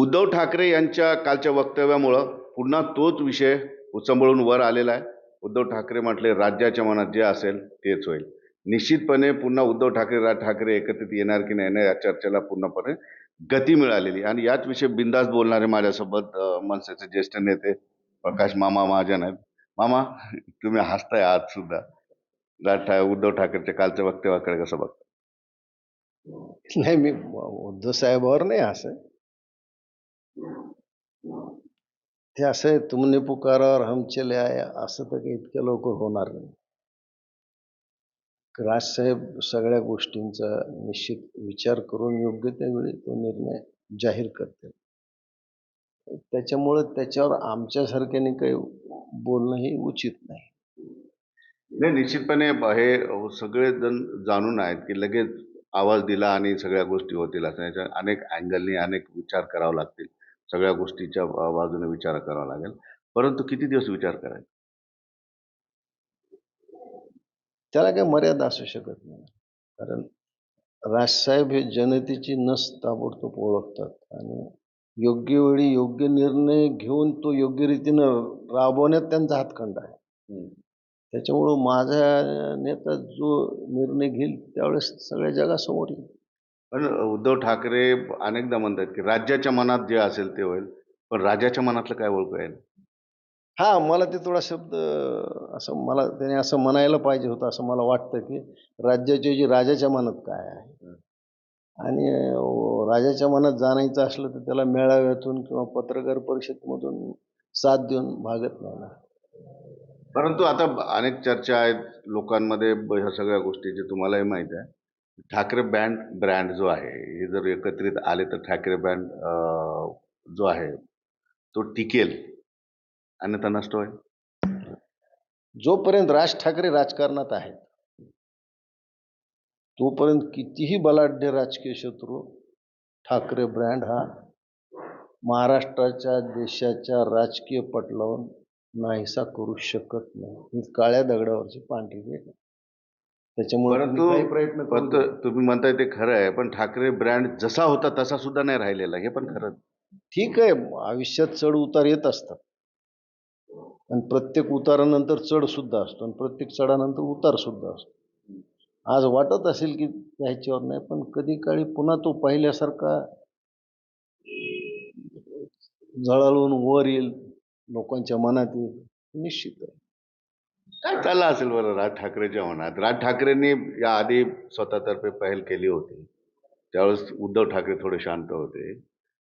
उद्धव ठाकरे यांच्या कालच्या वक्तव्यामुळं पुन्हा तोच विषय उचंबळून वर आलेला आहे. उद्धव ठाकरे म्हटले राज्याच्या मनात जे असेल तेच होईल. निश्चितपणे पुन्हा उद्धव ठाकरे राज ठाकरे एकत्रित येणार की नाही ना या चर्चेला पूर्णपणे गती मिळालेली आणि याच विषयी बिंदास बोलणारे माझ्यासोबत मनसेचे ज्येष्ठ नेते प्रकाश मामा महाजन आहेत. मामा तुम्ही हसताय आज सुद्धा. राज ठा उद्धव ठाकरेच्या कालच्या वक्तव्याकडे कसं बघता? नाही मी उद्धव साहेबावर नाही असं ते असं आहे तुमने पुकारावर हम चले आया असं तर काही इतक्या लवकर होणार नाही. राजसाहेब सगळ्या गोष्टींचा निश्चित विचार करून योग्य त्यावेळी तो निर्णय जाहीर करते त्याच्यामुळं त्याच्यावर आमच्यासारख्याने काही बोलणं हे उचित नाही. नाही निश्चितपणे हे सगळे जण जाणून आहेत की लगेच आवाज दिला आणि सगळ्या गोष्टी होतील असं. याच्या अनेक अँगलनी अनेक विचार करावे लागतील. सगळ्या गोष्टीच्या बाजूने विचार करावा लागेल. परंतु किती दिवस विचार करायचा? त्याला काही मर्यादा असू शकत नाही. कारण राजसाहेब हे जनतेची नस ताबडतोब ओळखतात आणि योग्य वेळी योग्य निर्णय घेऊन तो योग्य रीतीनं राबवण्यात त्यांचा हातखंड आहे. त्याच्यामुळं माझा नेता जो निर्णय घेईल त्यावेळेस सगळ्या जगासमोर येईल. पण उद्धव ठाकरे अनेकदा म्हणतात की राज्याच्या मनात जे असेल ते होईल पण राजाच्या मनातलं काय ओळखू आहे? हा मला ते थोडा शब्द असं मला त्याने असं म्हणायला पाहिजे होतं असं मला वाटतं की राज्याच्या जे राजाच्या मनात काय आहे. आणि राजाच्या मनात जाणायचं असलं तर त्याला मेळाव्यातून किंवा पत्रकार परिषदेमधून साथ देऊन भागत नाही ना. परंतु आता अनेक चर्चा आहेत लोकांमध्ये ह्या सगळ्या गोष्टीची तुम्हालाही माहिती आहे. ठाकरे बँड ब्रँड जो आहे हे जर एकत्रित आले तर ठाकरे बँड जो आहे तो टिकेल. अन्यथा नष्ट होईल. जोपर्यंत राज ठाकरे राजकारणात आहेत तोपर्यंत कितीही बलाढ्य राजकीय शत्रू ठाकरे ब्रँड हा महाराष्ट्राच्या देशाच्या राजकीय पटलावर नाहीसा करू शकत नाही. ही काळ्या दगडावरची पांढरी रेष आहे. त्याच्यामुळे परंतु काही प्रयत्न पण तुम्ही म्हणताय ते खरं आहे पण ठाकरे ब्रँड जसा होता तसा सुद्धा नाही राहिलेला हे पण खरं. ठीक आहे आयुष्यात चढ उतार येत असतात. आणि प्रत्येक उतारानंतर चढ सुद्धा असतो आणि प्रत्येक चढानंतर उतार सुद्धा असतो. आज वाटत असेल की ह्याच्यावर नाही पण कधी काळी पुन्हा तो पहिल्यासारखा झळाळून वर येईल लोकांच्या मनात येईल निश्चित आहे. काय चाललं असेल बरं राज ठाकरेच्या मनात राज ठाकरेंनी या आधी स्वतःतर्फे पहल केली होती. त्यावेळेस उद्धव ठाकरे थोडे शांत होते.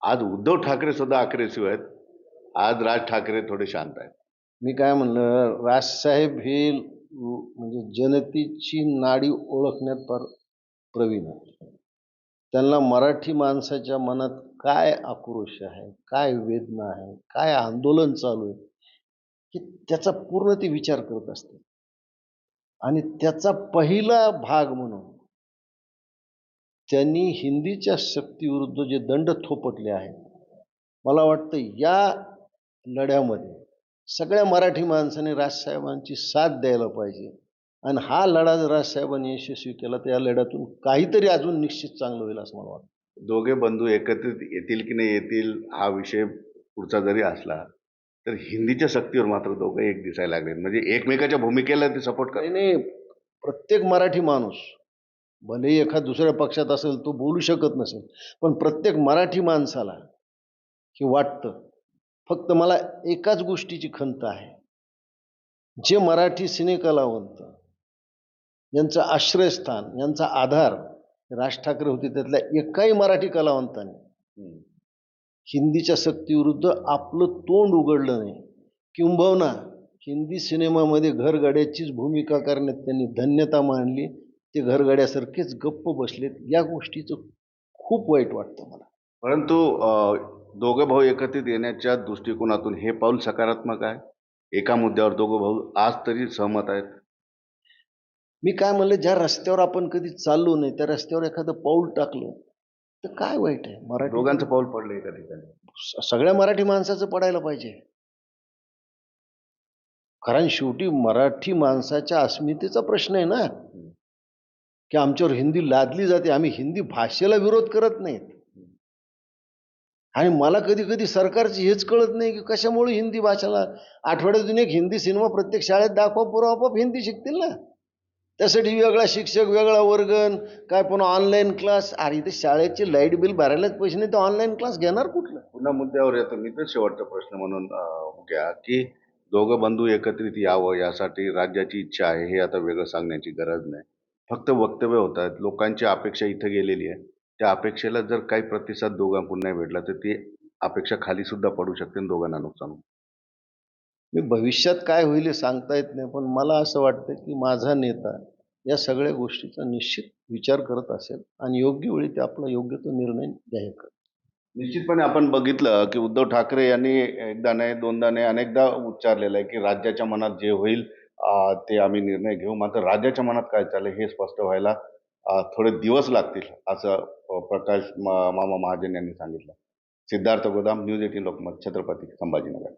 आज उद्धव ठाकरे सुद्धा अग्रेसिव्ह आहेत. आज राज ठाकरे थोडे शांत आहेत. मी काय म्हणलं राजसाहेब हे म्हणजे जनतेची नाडी ओळखण्यात फार प्रवीण आहे त्यांना मराठी माणसाच्या मनात काय आक्रोश आहे? काय वेदना आहे? काय आंदोलन चालू आहे? की त्याचा पूर्ण ते विचार करत असते. आणि त्याचा पहिला भाग म्हणून त्यांनी हिंदीच्या शक्तीविरुद्ध जे दंड थोपटले आहेत मला वाटतं या लढ्यामध्ये सगळ्या मराठी माणसाने राजसाहेबांची साथ द्यायला पाहिजे. आणि हा लढा जर राजसाहेबांनी यशस्वी केला तर या लढ्यातून काहीतरी अजून निश्चित चांगलं होईल असं मला वाटतं. दोघे बंधू एकत्रित येतील की नाही येतील हा विषय पुढचा जरी असला तर हिंदीच्या सक्तीवर मात्र दोघे एक दिसायला लागले म्हणजे एकमेकाच्या भूमिकेला ते सपोर्ट कर नाही प्रत्येक मराठी माणूस भलेही एखाद दुसऱ्या पक्षात असेल तो बोलू शकत नसेल पण प्रत्येक मराठी माणसाला हे वाटतं फक्त मला एकाच गोष्टीची खंत आहे. जे मराठी सिनेकलावंत यांचं आश्रयस्थान यांचा आधार राज ठाकरे होते त्यातल्या एकाही मराठी कलावंताने हिंदीच्या सक्तीविरुद्ध आपलं तोंड उघडलं नाही. किंबहुना हिंदी सिनेमामध्ये घरगड्याचीच भूमिका करण्यात त्यांनी धन्यता मानली ते घरगड्यासारखेच गप्प बसलेत. या गोष्टीचं खूप वाईट वाटतं मला. परंतु दोघे भाऊ एकत्रित येण्याच्या दृष्टिकोनातून हे पाऊल सकारात्मक आहे? एका मुद्द्यावर दोघं भाऊ आज तरी सहमत आहेत? मी काय म्हणलं ज्या रस्त्यावर आपण कधी चाललो नाही त्या रस्त्यावर एखादं पाऊल टाकलं तर काय वाईट आहे? मराठी दोघांचं पाऊल पडलं एका ठिकाणी. स- सगळ्या मराठी माणसाचं पडायला पाहिजे. कारण शेवटी मराठी माणसाच्या अस्मितेचा प्रश्न आहे ना. की आमच्यावर हिंदी लादली जाते आम्ही हिंदी भाषेला विरोध करत नाहीत. आणि मला कधी कधी सरकारची हेच कळत नाही की कशामुळे हिंदी भाषेला आठवड्यातून एक हिंदी सिनेमा प्रत्येक शाळेत दाखवा पोरं आपोआप हिंदी शिकतील ना. त्यासाठी वेगळा शिक्षक वेगळा वर्गण काय पुन्हा ऑनलाईन क्लास अरे इथे शाळेचे लाइट बिल भरायलाच पैसे नाही तर ऑनलाईन क्लास घेणार कुठलं? पुन्हा मुद्द्यावर येतो. मी तर शेवटचा प्रश्न म्हणून अं, घ्या की दोघं बंधू एकत्रित यावं यासाठी राज्याची इच्छा आहे हे आता वेगळं सांगण्याची गरज नाही. फक्त वक्तव्य होत आहेत. लोकांची अपेक्षा इथं गेलेली आहे. त्या अपेक्षेला जर काही प्रतिसाद दोघांकडून नाही भेटला तर ती अपेक्षा खाली सुद्धा पडू शकते आणि दोघांना नुकसान. मी भविष्यात काय होईल हे सांगता येत नाही पण मला असं वाटतं की माझा नेता या सगळ्या गोष्टीचा निश्चित विचार करत असेल आणि योग्य वेळी ते आपला योग्य तो निर्णय जाहीर करत निश्चितपणे आपण बघितलं की उद्धव ठाकरे यांनी एकदा नाही दोनदा नाही अनेकदा उच्चारलेलं आहे की राज्याच्या मनात जे होईल ते आम्ही निर्णय घेऊ. मात्र राज्याच्या मनात काय चाललंय हे स्पष्ट व्हायला थोडे दिवस लागतील असं प्रकाश मामा महाजन यांनी सांगितलं. Siddharth Godam news eighteen Lokmat Chhatrapati Sambhajinagar.